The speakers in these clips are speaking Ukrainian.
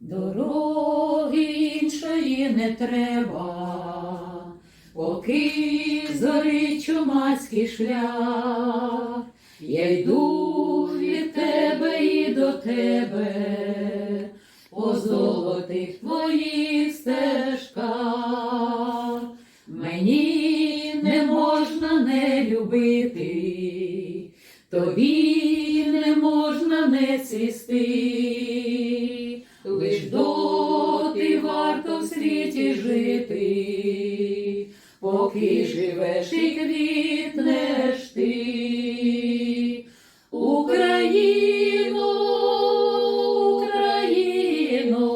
Дороги іншої не треба, поки зорить чумацький шлях, я йду від тебе і до тебе, по золотих твоїх стежках. Мені не можна не любити, тобі не можна не цвісти, світі жити, поки живеш і квітнеш ти. Україно, Україно,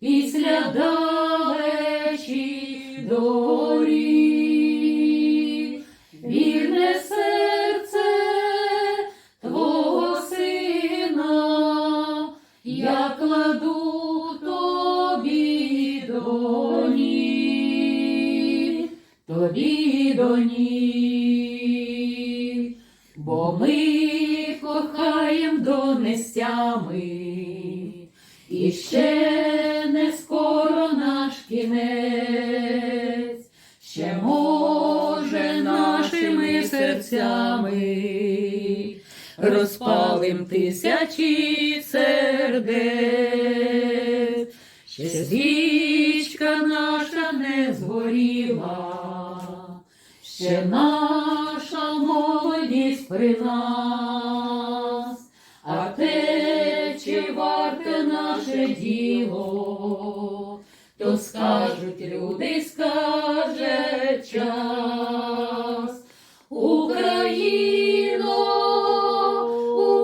після далечі доріг, вірне серце твого сина, я кладу до ніг, бо ми кохаєм донестями, і ще не скоро наш кінець, ще може нашими серцями. Розпалим тисячі сердець, ще свічка наша не згоріла, ще наша молодість при нас, а те, чи варте наше діло, то скажуть люди, скаже час. Україно,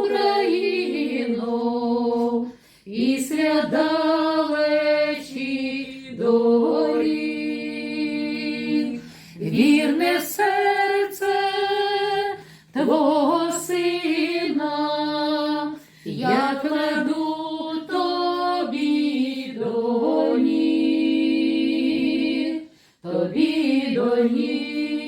Україно, після далечі доріг, вірне серце твого сина, я кладу тобі до тобі до ніг.